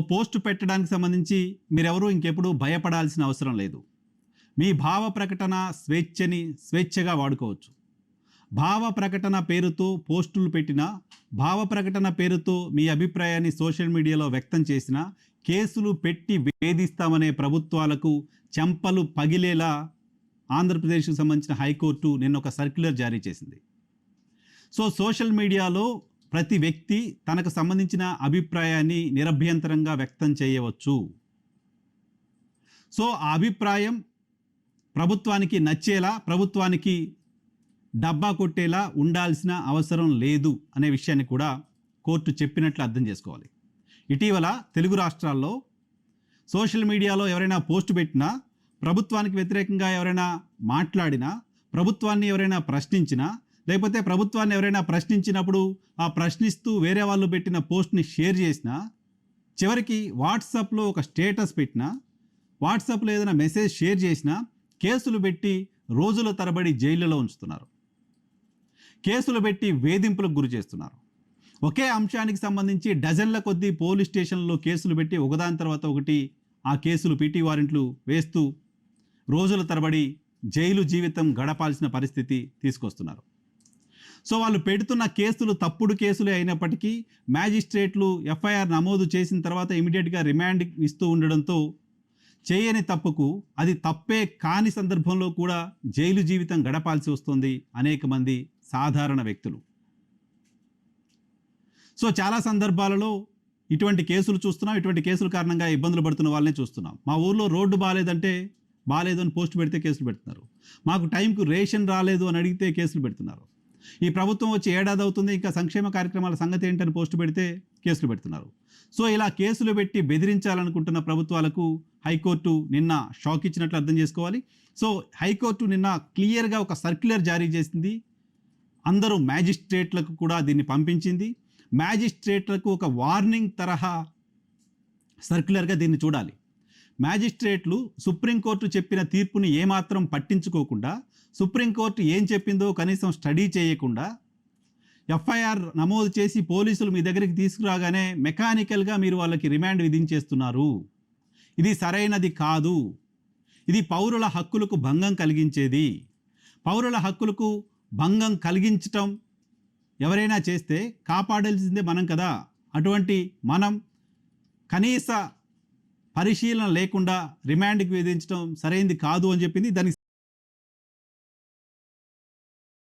Post పెట్టడానికి సంబంధించి మీరెవరూ ఇంకెప్పుడు భయపడాల్సిన అవసరం లేదు. మీ భావ ప్రకటన స్వేచ్ఛని స్వేచ్ఛగా వాడుకోవచ్చు. భావ ప్రకటన పేరుతో పోస్టులు పెట్టిన భావ ప్రకటన పేరుతో మీ అభిప్రాయాన్ని సోషల్ మీడియాలో వ్యక్తం చేసిన కేసులు పెట్టి వేధిస్తామనే ప్రభుత్వాలకు చెంపలు పగిలేలా ఆంధ్రప్రదేశ్కు సంబంధించిన హైకోర్టు నిన్న ఒక సర్క్యులర్ జారీ చేసింది. సో సోషల్ మీడియాలో ప్రతి వ్యక్తి తనకు సంబంధించిన అభిప్రాయాన్ని నిరభ్యంతరంగా వ్యక్తం చేయవచ్చు. సో ఆ అభిప్రాయం ప్రభుత్వానికి నచ్చేలా ప్రభుత్వానికి డబ్బా కొట్టేలా ఉండాల్సిన అవసరం లేదు అనే విషయాన్ని కూడా కోర్టు చెప్పినట్లు అర్థం చేసుకోవాలి. ఇటీవల తెలుగు రాష్ట్రాల్లో సోషల్ మీడియాలో ఎవరైనా పోస్ట్ పెట్టినా ప్రభుత్వానికి వ్యతిరేకంగా ఎవరైనా మాట్లాడినా ప్రభుత్వాన్ని ఎవరైనా ప్రశ్నించినా లేకపోతే ప్రభుత్వాన్ని ఎవరైనా ప్రశ్నించినప్పుడు ఆ ప్రశ్నిస్తూ వేరే వాళ్ళు పెట్టిన పోస్ట్ని షేర్ చేసినా చివరికి వాట్సాప్లో ఒక స్టేటస్ పెట్టినా వాట్సాప్లో ఏదైనా మెసేజ్ షేర్ చేసినా కేసులు పెట్టి రోజుల తరబడి జైళ్ళలో ఉంచుతున్నారు. కేసులు పెట్టి వేధింపులకు గురి చేస్తున్నారు. ఒకే అంశానికి సంబంధించి డజన్ల కొద్దీ పోలీస్ స్టేషన్లో కేసులు పెట్టి ఒకదాని తర్వాత ఒకటి ఆ కేసులు పీటీ వారెంట్లు వేస్తూ రోజుల తరబడి జైలు జీవితం గడపాల్సిన పరిస్థితి తీసుకొస్తున్నారు. సో వాళ్ళు పెడుతున్న కేసులు తప్పుడు కేసులే అయినప్పటికీ మ్యాజిస్ట్రేట్లు ఎఫ్ఐఆర్ నమోదు చేసిన తర్వాత ఇమీడియట్గా రిమాండ్ ఇస్తూ ఉండడంతో చేయని తప్పుకు అది తప్పే కాని సందర్భంలో కూడా జైలు జీవితం గడపాల్సి వస్తుంది అనేక మంది సాధారణ వ్యక్తులు. సో చాలా సందర్భాలలో ఇటువంటి కేసులు చూస్తున్నాం ఇటువంటి కేసుల కారణంగా ఇబ్బందులు పడుతున్న వాళ్ళని చూస్తున్నాం. మా ఊర్లో రోడ్డు బాగాలేదంటే బాగాలేదు అని పోస్ట్ పెడితే కేసులు పెడుతున్నారు. మాకు టైంకు రేషన్ రాలేదు అని అడిగితే కేసులు పెడుతున్నారు. ఈ ప్రభుత్వం వచ్చి ఏడాది అవుతుంది ఇంకా సంక్షేమ కార్యక్రమాల సంగతి ఏంటని పోస్టు పెడితే కేసులు పెడుతున్నారు. సో ఇలా కేసులు పెట్టి బెదిరించాలనుకుంటున్న ప్రభుత్వాలకు హైకోర్టు నిన్న షాక్ ఇచ్చినట్లు అర్థం చేసుకోవాలి. సో హైకోర్టు నిన్న క్లియర్గా ఒక సర్క్యులర్ జారీ చేసింది. అందరూ మ్యాజిస్ట్రేట్లకు కూడా దీన్ని పంపించింది. మ్యాజిస్ట్రేట్లకు ఒక వార్నింగ్ తరహా సర్క్యులర్గా దీన్ని చూడాలి. మ్యాజిస్ట్రేట్లు సుప్రీంకోర్టు చెప్పిన తీర్పుని ఏమాత్రం పట్టించుకోకుండా సుప్రీంకోర్టు ఏం చెప్పిందో కనీసం స్టడీ చేయకుండా ఎఫ్ఐఆర్ నమోదు చేసి పోలీసులు మీ దగ్గరికి తీసుకురాగానే మెకానికల్గా మీరు వాళ్ళకి రిమాండ్ విధించేస్తున్నారు. ఇది సరైనది కాదు. ఇది పౌరుల హక్కులకు భంగం కలిగించేది. పౌరుల హక్కులకు భంగం కలిగించటం ఎవరైనా చేస్తే కాపాడాల్సిందే మనం కదా. అటువంటి మనం కనీస పరిశీలన లేకుండా రిమాండ్కి విధించడం సరైంది కాదు అని చెప్పింది. దానికి